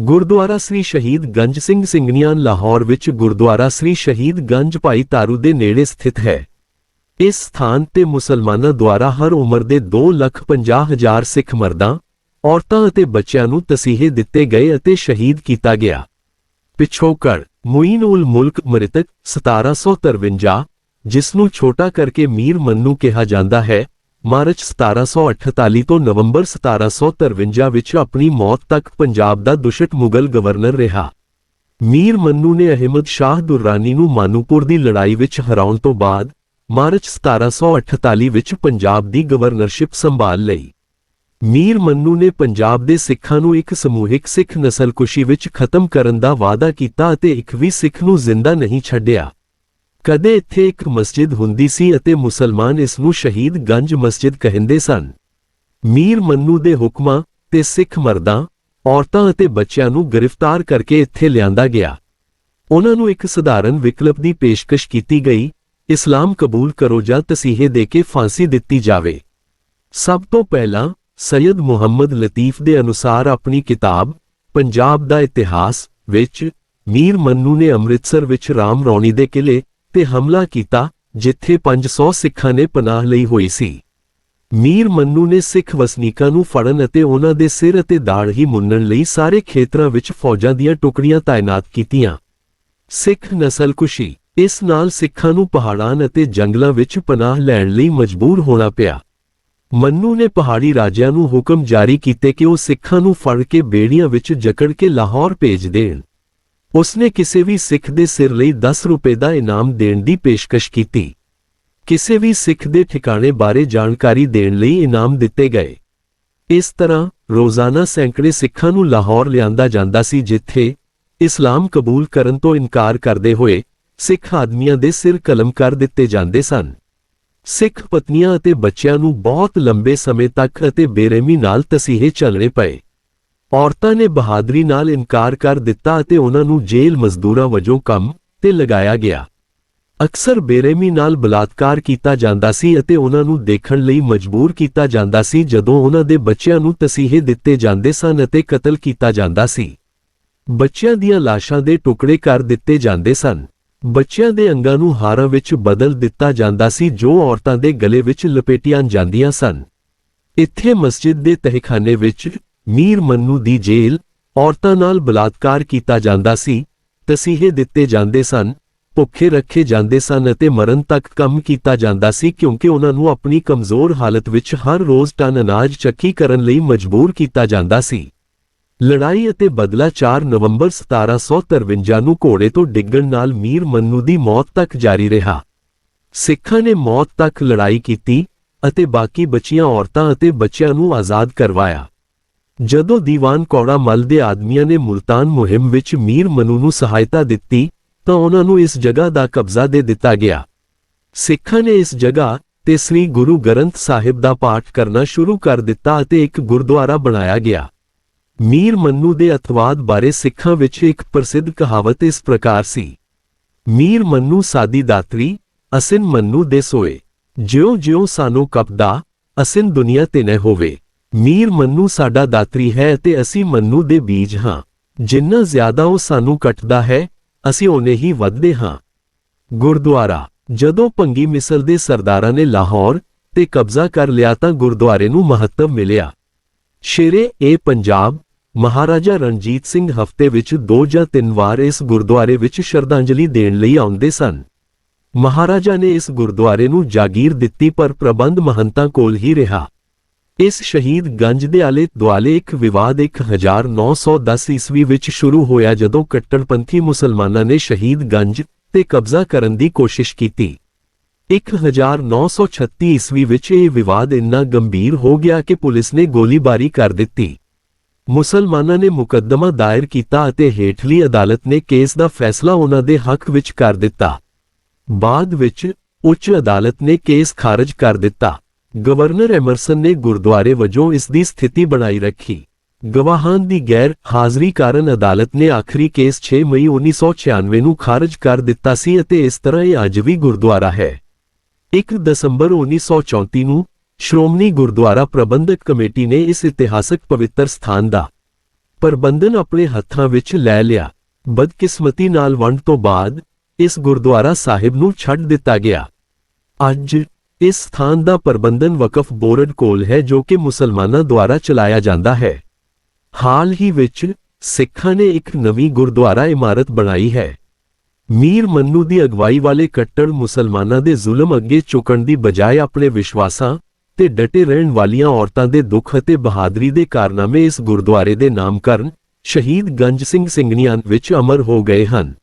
ਗੁਰਦੁਆਰਾ ਸ੍ਰੀ ਸ਼ਹੀਦ ਗੰਜ ਸਿੰਘ ਸਿੰਘਨੀਆਂ ਲਾਹੌਰ ਵਿੱਚ ਗੁਰਦੁਆਰਾ ਸ੍ਰੀ ਸ਼ਹੀਦ ਗੰਜ ਭਾਈ ਤਾਰੂ ਦੇ ਨੇੜੇ ਸਥਿਤ ਹੈ। ਇਸ ਸਥਾਨ ਤੇ ਮੁਸਲਮਾਨਾਂ ਦੁਆਰਾ ਹਰ ਉਮਰ ਦੇ 250000 ਸਿੱਖ ਮਰਦਾਂ, ਔਰਤਾਂ ਅਤੇ ਬੱਚਿਆਂ ਨੂੰ ਤਸੀਹੇ ਦਿੱਤੇ ਗਏ ਅਤੇ ਸ਼ਹੀਦ ਕੀਤਾ ਗਿਆ। ਪਿਛੋਕੜ ਮੁਈਨ ਉਲ ਮੁਲਕ ਮ੍ਰਿਤਕ 1753 ਜਿਸ ਨੂੰ ਛੋਟਾ ਕਰਕੇ ਮੀਰ ਮੰਨੂ ਕਿਹਾ ਜਾਂਦਾ ਹੈ ਮਾਰਚ 1748 ਤੋਂ ਨਵੰਬਰ 1753 ਵਿੱਚ ਆਪਣੀ ਮੌਤ ਤੱਕ ਪੰਜਾਬ ਦਾ ਦੁਸ਼ਟ ਮੁਗਲ ਗਵਰਨਰ ਰਿਹਾ। ਮੀਰ ਮੰਨੂ ਨੇ ਅਹਿਮਦ ਸ਼ਾਹ ਦੁਰਾਨੀ ਨੂੰ ਮਾਨੂਪੁਰ ਦੀ ਲੜਾਈ ਵਿੱਚ ਹਰਾਉਣ ਤੋਂ ਬਾਅਦ ਮਾਰਚ 1748 ਵਿੱਚ ਪੰਜਾਬ ਦੀ ਗਵਰਨਰਸ਼ਿਪ ਸੰਭਾਲ ਲਈ। ਮੀਰ ਮੰਨੂ ਨੇ ਪੰਜਾਬ ਦੇ ਸਿੱਖਾਂ ਨੂੰ ਇੱਕ ਸਮੂਹਿਕ ਸਿੱਖ ਨਸਲਕੁਸ਼ੀ ਵਿੱਚ ਖਤਮ ਕਰਨ ਦਾ ਵਾਅਦਾ ਕੀਤਾ ਅਤੇ ਇੱਕ ਵੀ ਸਿੱਖ ਨੂੰ ਜ਼ਿੰਦਾ ਨਹੀਂ ਛੱਡਿਆ। ਕਦੇ ਇੱਥੇ ਇੱਕ ਮਸਜਿਦ ਹੁੰਦੀ ਸੀ ਅਤੇ ਮੁਸਲਮਾਨ ਇਸ ਨੂੰ ਸ਼ਹੀਦ ਗੰਜ ਮਸਜਿਦ ਕਹਿੰਦੇ ਸਨ। ਮੀਰ ਮੰਨੂ ਦੇ ਹੁਕਮਾਂ ਤੇ ਸਿੱਖ ਮਰਦਾਂ, ਔਰਤਾਂ ਅਤੇ ਬੱਚਿਆਂ ਨੂੰ ਗ੍ਰਿਫਤਾਰ ਕਰਕੇ ਇੱਥੇ ਲਿਆਂਦਾ ਗਿਆ। ਉਹਨਾਂ ਨੂੰ ਇੱਕ ਸਧਾਰਨ ਵਿਕਲਪ ਦੀ ਪੇਸ਼ਕਸ਼ ਕੀਤੀ ਗਈ, ਇਸਲਾਮ ਕਬੂਲ ਕਰੋ ਜਾਂ ਤਸੀਹੇ ਦੇ ਕੇ ਫਾਂਸੀ ਦਿੱਤੀ ਜਾਵੇ। ਸਭ ਤੋਂ ਪਹਿਲਾਂ, ਸੈਯਦ ਮੁਹੰਮਦ ਲਤੀਫ ਦੇ ਅਨੁਸਾਰ ਆਪਣੀ ਕਿਤਾਬ, ਪੰਜਾਬ ਦਾ ਇਤਿਹਾਸ ਵਿੱਚ ਮੀਰ ਮੰਨੂ ਨੇ ਅੰਮ੍ਰਿਤਸਰ ਵਿੱਚ ਰਾਮ ਰੌਣੀ ਦੇ ਕਿਲੇ ਤੇ ਹਮਲਾ ਕੀਤਾ, ਜਿੱਥੇ 500 ਸਿੱਖਾਂ ਨੇ ਪਨਾਹ ਲਈ ਹੋਈ ਸੀ। ਮੀਰ ਮੰਨੂ ਨੇ ਸਿੱਖ ਵਸਨੀਕਾਂ ਨੂੰ ਫੜਨ ਅਤੇ ਉਹਨਾਂ ਦੇ ਸਿਰ ਅਤੇ ਦਾੜ ਹੀ ਮੁੰਨਣ ਲਈ ਸਾਰੇ ਖੇਤਰਾਂ ਵਿੱਚ ਫੌਜਾਂ ਦੀਆਂ ਟੁਕੜੀਆਂ ਤਾਇਨਾਤ ਕੀਤੀਆਂ। ਸਿੱਖ ਨਸਲਕੁਸ਼ੀ, ਇਸ ਨਾਲ ਸਿੱਖਾਂ ਨੂੰ ਪਹਾੜਾਂ ਅਤੇ ਜੰਗਲਾਂ ਵਿੱਚ ਪਨਾਹ ਲੈਣ ਲਈ ਮਜਬੂਰ ਹੋਣਾ ਪਿਆ। ਮੰਨੂ ਨੇ ਪਹਾੜੀ ਰਾਜਿਆਂ ਨੂੰ ਹੁਕਮ ਜਾਰੀ ਕੀਤੇ ਕਿ ਉਹ ਸਿੱਖਾਂ ਨੂੰ ਫੜ ਕੇ ਬੇੜੀਆਂ ਵਿੱਚ ਜਕੜ ਕੇ ਲਾਹੌਰ ਭੇਜ ਦੇਣ। ਉਸਨੇ ਕਿਸੇ ਵੀ ਸਿੱਖ ਦੇ ਸਿਰ ਲਈ 10 ਰੁਪਏ ਦਾ ਇਨਾਮ ਦੇਣ ਦੀ ਪੇਸ਼ਕਸ਼ ਕੀਤੀ। ਕਿਸੇ ਵੀ ਸਿੱਖ ਦੇ ਠਿਕਾਣੇ ਬਾਰੇ ਜਾਣਕਾਰੀ ਦੇਣ ਲਈ ਇਨਾਮ ਦਿੱਤੇ ਗਏ। ਇਸ ਤਰ੍ਹਾਂ ਰੋਜ਼ਾਨਾ ਸੈਂਕੜੇ ਸਿੱਖਾਂ ਨੂੰ ਲਾਹੌਰ ਲਿਆਂਦਾ ਜਾਂਦਾ ਸੀ ਜਿੱਥੇ ਇਸਲਾਮ ਕਬੂਲ ਕਰਨ ਤੋਂ ਇਨਕਾਰ ਕਰਦੇ ਹੋਏ ਸਿੱਖ ਆਦਮੀਆਂ ਦੇ ਸਿਰ ਕਲਮ ਕਰ ਦਿੱਤੇ ਜਾਂਦੇ ਸਨ। ਸਿੱਖ ਪਤਨੀਆਂ ਅਤੇ ਬੱਚਿਆਂ ਨੂੰ ਬਹੁਤ ਲੰਬੇ ਸਮੇਂ ਤੱਕ ਅਤੇ ਬੇਰਹਿਮੀ ਨਾਲ ਤਸੀਹੇ ਚੱਲਣੇ ਪਏ। ਔਰਤਾਂ ਨੇ ਬਹਾਦਰੀ ਨਾਲ ਇਨਕਾਰ ਕਰ ਦਿੱਤਾ ਅਤੇ ਉਹਨਾਂ ਨੂੰ ਜੇਲ੍ਹ ਮਜ਼ਦੂਰਾਂ ਵਜੋਂ ਕੰਮ ਤੇ ਲਗਾਇਆ ਗਿਆ। ਅਕਸਰ ਬੇਰਹਿਮੀ ਨਾਲ ਬਲਾਤਕਾਰ ਕੀਤਾ ਜਾਂਦਾ ਸੀ ਅਤੇ ਉਹਨਾਂ ਨੂੰ ਦੇਖਣ ਲਈ ਮਜਬੂਰ ਕੀਤਾ ਜਾਂਦਾ ਸੀ ਜਦੋਂ ਉਹਨਾਂ ਦੇ ਬੱਚਿਆਂ ਨੂੰ ਤਸੀਹੇ ਦਿੱਤੇ ਜਾਂਦੇ ਸਨ ਅਤੇ ਕਤਲ ਕੀਤਾ ਜਾਂਦਾ ਸੀ। ਬੱਚਿਆਂ ਦੀਆਂ ਲਾਸ਼ਾਂ ਦੇ ਟੁਕੜੇ ਕਰ ਦਿੱਤੇ ਜਾਂਦੇ ਸਨ। ਬੱਚਿਆਂ ਦੇ ਅੰਗਾਂ ਨੂੰ ਹਾਰਾਂ ਵਿੱਚ ਬਦਲ ਦਿੱਤਾ ਜਾਂਦਾ ਸੀ ਜੋ ਔਰਤਾਂ ਦੇ ਗਲੇ ਵਿੱਚ ਲਪੇਟੀਆਂ ਜਾਂਦੀਆਂ ਸਨ। ਇੱਥੇ ਮਸਜਿਦ ਦੇ ਤਹਿਖਾਨੇ ਵਿੱਚ ਮੀਰ ਮੰਨੂ ਦੀ ਜੇਲ੍ਹ ਔਰਤਾਂ ਨਾਲ ਬਲਾਤਕਾਰ ਕੀਤਾ ਜਾਂਦਾ ਸੀ, ਤਸੀਹੇ ਦਿੱਤੇ ਜਾਂਦੇ ਸਨ, ਭੁੱਖੇ ਰੱਖੇ ਜਾਂਦੇ ਸਨ ਅਤੇ ਮਰਨ ਤੱਕ ਕੰਮ ਕੀਤਾ ਜਾਂਦਾ ਸੀ ਕਿਉਂਕਿ ਉਹਨਾਂ ਨੂੰ ਆਪਣੀ ਕਮਜ਼ੋਰ ਹਾਲਤ ਵਿੱਚ ਹਰ ਰੋਜ਼ ਟਨ ਅਨਾਜ ਚੱਕੀ ਕਰਨ ਲਈ ਮਜਬੂਰ ਕੀਤਾ ਜਾਂਦਾ ਸੀ। ਲੜਾਈ ਅਤੇ ਬਦਲਾ 4 ਨਵੰਬਰ 1753 ਨੂੰ ਘੋੜੇ ਤੋਂ ਡਿੱਗਣ ਨਾਲ ਮੀਰ ਮੰਨੂ ਦੀ ਮੌਤ ਤੱਕ ਜਾਰੀ ਰਿਹਾ। ਸਿੱਖਾਂ ਨੇ ਮੌਤ ਤੱਕ ਲੜਾਈ ਕੀਤੀ ਅਤੇ ਬਾਕੀ ਬਚੀਆਂ ਔਰਤਾਂ ਅਤੇ ਬੱਚਿਆਂ ਨੂੰ ਆਜ਼ਾਦ ਕਰਵਾਇਆ। ਜਦੋਂ ਦੀਵਾਨ ਕੌੜਾ ਮਲ ਦੇ ਆਦਮੀਆਂ ਨੇ ਮੁਲਤਾਨ ਮੁਹਿੰਮ ਵਿੱਚ ਮੀਰ ਮਨੂ ਨੂੰ ਸਹਾਇਤਾ ਦਿੱਤੀ, ਤਾਂ ਉਹਨਾਂ ਨੂੰ ਇਸ ਜਗ੍ਹਾ ਦਾ ਕਬਜ਼ਾ ਦੇ ਦਿੱਤਾ ਗਿਆ। ਸਿੱਖਾਂ ਨੇ ਇਸ ਜਗ੍ਹਾ ਤੇ ਸ੍ਰੀ ਗੁਰੂ ਗ੍ਰੰਥ ਸਾਹਿਬ ਦਾ ਪਾਠ ਕਰਨਾ ਸ਼ੁਰੂ ਕਰ ਦਿੱਤਾ ਅਤੇ ਇੱਕ ਗੁਰਦੁਆਰਾ ਬਣਾਇਆ ਗਿਆ। ਮੀਰ ਮੰਨੂ ਦੇ ਅਤਵਾਦ ਬਾਰੇ ਸਿੱਖਾਂ ਵਿੱਚ ਇੱਕ ਪ੍ਰਸਿੱਧ ਕਹਾਵਤ ਇਸ ਪ੍ਰਕਾਰ ਸੀ। ਮੀਰ ਮੰਨੂ ਸਾਦੀ ਦਾਤਰੀ, ਅਸਿਨ ਮੰਨੂ ਦੇ ਸੋਏ ਜਿਉਂ ਜਿਉਂ ਸਾਨੂੰ ਕਪਦਾ, ਅਸਿਨ ਦੁਨੀਆ ਤੇ ਨ ਹੋਵੇ। ਮੀਰ ਮੰਨੂ ਸਾਡਾ ਦਾਤਰੀ ਹੈ ਅਤੇ ਅਸੀਂ ਮੰਨੂ ਦੇ ਬੀਜ ਹਾਂ। ਜਿੰਨਾ ਜ਼ਿਆਦਾ ਉਹ ਸਾਨੂੰ ਕੱਟਦਾ ਹੈ, ਅਸੀਂ ਓਨੇ ਹੀ ਵੱਧਦੇ ਹਾਂ। ਗੁਰਦੁਆਰਾ। ਜਦੋਂ ਭੰਗੀ ਮਿਸਰ ਦੇ ਸਰਦਾਰਾਂ ਨੇ ਲਾਹੌਰ ਤੇ ਕਬਜ਼ਾ ਕਰ ਲਿਆ ਤਾਂ ਗੁਰਦੁਆਰੇ ਨੂੰ ਮਹੱਤਵ ਮਿਲਿਆ। ਸ਼ੇਰੇ ਏ ਪੰਜਾਬ, ਮਹਾਰਾਜਾ ਰਣਜੀਤ ਸਿੰਘ ਹਫ਼ਤੇ ਵਿੱਚ ਦੋ ਜਾਂ ਤਿੰਨ ਵਾਰ ਇਸ ਗੁਰਦੁਆਰੇ ਵਿੱਚ ਸ਼ਰਧਾਂਜਲੀ ਦੇਣ ਲਈ ਆਉਂਦੇ ਸਨ। ਮਹਾਰਾਜਾ ਨੇ ਇਸ ਗੁਰਦੁਆਰੇ ਨੂੰ ਜਾਗੀਰ ਦਿੱਤੀ ਪਰ ਪ੍ਰਬੰਧ ਮਹੰਤਾਂ ਕੋਲ ਹੀ ਰਿਹਾ। ਇਸ ਸ਼ਹੀਦ ਗੰਜ ਦੇ ਆਲੇ ਦੁਆਲੇ ਇੱਕ ਵਿਵਾਦ 1910 ਈਸਵੀ ਵਿੱਚ ਸ਼ੁਰੂ ਹੋਇਆ ਜਦੋਂ ਕੱਟੜਪੰਥੀ ਮੁਸਲਮਾਨਾਂ ਨੇ ਸ਼ਹੀਦ ਗੰਜ ਤੇ ਕਬਜ਼ਾ ਕਰਨ ਦੀ ਕੋਸ਼ਿਸ਼ ਕੀਤੀ। 1936 ਈਸਵੀ ਵਿੱਚ ਇਹ ਵਿਵਾਦ ਇੰਨਾ ਗੰਭੀਰ ਹੋ ਗਿਆ ਕਿ ਪੁਲਿਸ ਨੇ ਗੋਲੀਬਾਰੀ ਕਰ ਦਿੱਤੀ। ਮੁਸਲਮਾਨਾਂ ਨੇ ਮੁਕੱਦਮਾ ਦਾਇਰ ਕੀਤਾ ਅਤੇ ਹੇਠਲੀ ਅਦਾਲਤ ਨੇ ਕੇਸ ਦਾ ਫੈਸਲਾ ਉਹਨਾਂ ਦੇ ਹੱਕ ਵਿੱਚ ਕਰ ਦਿੱਤਾ। ਬਾਅਦ ਵਿੱਚ ਉੱਚ ਅਦਾਲਤ ਨੇ ਕੇਸ ਖਾਰਜ ਕਰ ਦਿੱਤਾ। ਗਵਰਨਰ ਐਮਰਸਨ ਨੇ ਗੁਰਦੁਆਰੇ ਵਜੋਂ ਇਸ ਦੀ ਸਥਿਤੀ ਬਣਾਈ ਰੱਖੀ। ਗਵਾਹਾਂ ਦੀ ਗੈਰ ਹਾਜ਼ਰੀ ਕਾਰਨ ਅਦਾਲਤ ਨੇ ਆਖਰੀ ਕੇਸ 6 ਮਈ 1996 ਨੂੰ ਖਾਰਜ ਕਰ ਦਿੱਤਾ ਸੀ ਅਤੇ ਇਸ ਤਰ੍ਹਾਂ ਇਹ ਅੱਜ ਵੀ ਗੁਰਦੁਆਰਾ ਹੈ। 1 ਦਸੰਬਰ 1934 ਨੂੰ ਸ਼੍ਰੋਮਣੀ ਗੁਰਦੁਆਰਾ ਪ੍ਰਬੰਧਕ ਕਮੇਟੀ ਨੇ ਇਸ ਇਤਿਹਾਸਕ ਪਵਿੱਤਰ ਸਥਾਨ ਦਾ ਪ੍ਰਬੰਧਨ ਆਪਣੇ ਹੱਥਾਂ ਵਿੱਚ ਲੈ ਲਿਆ। ਬਦਕਿਸਮਤੀ ਨਾਲ ਵੰਡ ਤੋਂ ਬਾਅਦ ਇਸ ਗੁਰਦੁਆਰਾ ਸਾਹਿਬ ਨੂੰ ਛੱਡ ਦਿੱਤਾ ਗਿਆ। ਅੱਜ ਇਸ ਸਥਾਨ ਦਾ ਪ੍ਰਬੰਧਨ ਵਕਫ ਬੋਰਡ ਕੋਲ ਹੈ ਜੋ ਕਿ ਮੁਸਲਮਾਨਾਂ ਦੁਆਰਾ ਚਲਾਇਆ ਜਾਂਦਾ ਹੈ। ਹਾਲ ਹੀ ਵਿੱਚ ਸਿੱਖਾਂ ਨੇ ਇੱਕ ਨਵੀਂ ਗੁਰਦੁਆਰਾ ਇਮਾਰਤ ਬਣਾਈ ਹੈ। ਮੀਰ ਮੰਨੂ ਦੀ ਅਗਵਾਈ ਵਾਲੇ ਕੱਟੜ ਮੁਸਲਮਾਨਾਂ ਦੇ ਜ਼ੁਲਮ ਅੱਗੇ ਝੁਕਣ ਦੀ ਬਜਾਏ ਆਪਣੇ ਵਿਸ਼ਵਾਸਾਂ ਤੇ ਡਟੇ ਰਹਿਣ ਵਾਲੀਆਂ ਔਰਤਾਂ ਦੇ ਦੁੱਖ ਅਤੇ ਬਹਾਦਰੀ ਦੇ ਕਾਰਨਾਮੇ ਇਸ ਗੁਰਦੁਆਰੇ ਦੇ ਨਾਮਕਰਨ ਸ਼ਹੀਦ ਗੰਜ ਸਿੰਘ ਸਿੰਘਨੀਆਂ ਵਿੱਚ ਅਮਰ ਹੋ ਗਏ ਹਨ।